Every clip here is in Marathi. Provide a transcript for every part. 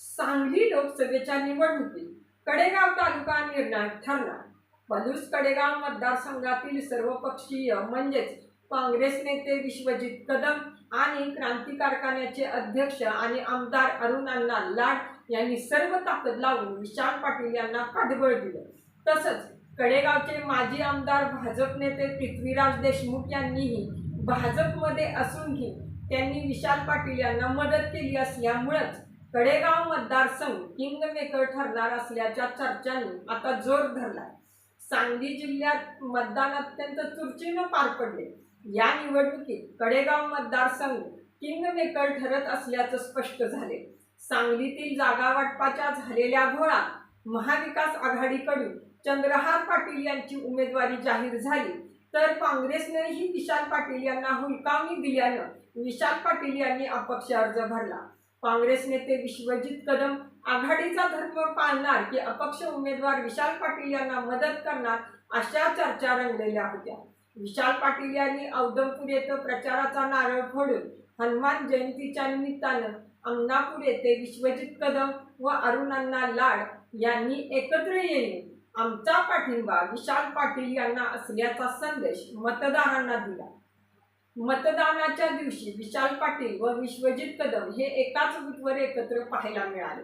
सांगली लोकसभेच्या निवडणुकीत कडेगाव तालुका निर्णायक ठरला. पलूस कडेगाव मतदारसंघातील सर्वपक्षीय म्हणजेच काँग्रेस नेते विश्वजित कदम आणि क्रांती कारखान्याचे अध्यक्ष आणि आमदार अरुण अण्णा लाड यांनी सर्व ताकद लावून विशाल पाटील यांना पाठबळ दिलं. तसंच कडेगावचे माजी आमदार भाजप नेते पृथ्वीराज देशमुख यांनीही भाजपमध्ये असूनही त्यांनी विशाल पाटील यांना मदत केली असल्यामुळंच कडेगाव मतदारसंघ किंगमेकर ठरणार असल्याच्या चर्चांनी आता जोर धरलाय. सांगली जिल्ह्यात मतदान अत्यंत चुरचीनं पार पडले. या निवडणुकीत कडेगाव मतदारसंघ किंगमेकर ठरत असल्याचं स्पष्ट झाले. सांगलीतील जागा वाटपाच्या झालेल्या घोळात महाविकास आघाडीकडून चंद्रहार पाटील यांची उमेदवारी जाहीर झाली. तर काँग्रेसनेही विशाल पाटील यांना हुलकावणी दिल्यानं विशाल पाटील यांनी अपक्ष अर्ज भरला. काँग्रेस नेते विश्वजित कदम आघाडीचा धर्म पाळणार की अपक्ष उमेदवार विशाल पाटील यांना मदत करणार अशा चर्चा रंगलेल्या होत्या. विशाल पाटील यांनी औदमपूर येथे प्रचाराचा नारळ फोडून हनुमान जयंतीच्या निमित्तानं अंगणापूर येथे विश्वजित कदम व अरुणांना लाड यांनी एकत्र येऊन आमचा पाठिंबा विशाल पाटील यांना असल्याचा संदेश मतदारांना दिला. मतदानाच्या दिवशी विशाल पाटील व विश्वजित कदम हे एकाच बूथवर एकत्र पाहायला मिळाले.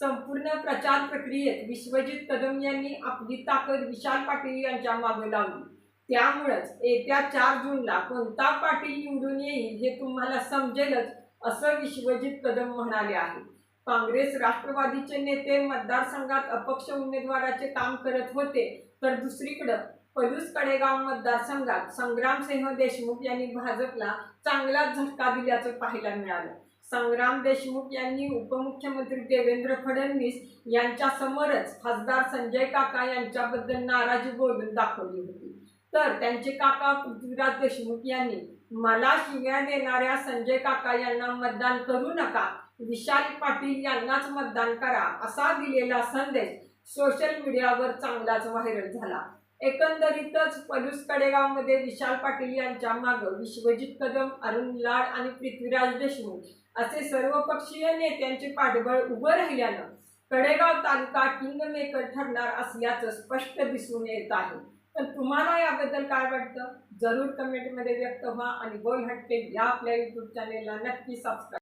संपूर्ण प्रचार प्रक्रियेत विश्वजित कदम यांनी आपली ताकद विशाल पाटील यांच्या मागे लावली. त्यामुळेच येत्या चार जूनला कोणता पाटील निवडून येईल हे तुम्हाला समजेलच असं विश्वजित कदम म्हणाले आहे. काँग्रेस राष्ट्रवादीचे नेते मतदारसंघात अपक्ष उमेदवाराचे काम करत होते तर दुसरीकडं पलूस कडेगाव मतदारसंघात संग्रामसिंह देशमुख यांनी भाजपला चांगला झटका दिल्याचं पाहायला मिळालं. संग्राम देशमुख यांनी उपमुख्यमंत्री देवेंद्र फडणवीस यांच्या समोरच खासदार संजय काका यांच्याबद्दल नाराजी बोलून दाखवली होती. तर त्यांचे काका पृथ्वीराज देशमुख यांनी मला शिव्या देणाऱ्या संजय काका यांना मतदान करू नका. विशाल पाटील यांनाच मतदान करा असा दिलेला संदेश सोशल मीडियावर चांगलाच व्हायरल झाला. एकंदरीतच पलूस कडेगावमध्ये विशाल पाटील यांच्या मागं विश्वजित कदम अरुण लाड आणि पृथ्वीराज देशमुख असे सर्वपक्षीय नेत्यांचे पाठबळ उभं राहिल्यानं कडेगाव तालुका किंगमेकर ठरणार असल्याचं स्पष्ट दिसून येत आहे. तर तुम्हाला याबद्दल काय वाटतं? जरूर कमेंटमध्ये व्यक्त व्हा आणि बोल हटके या आपल्या यूट्यूब चॅनेलला नक्की सबस्क्राईब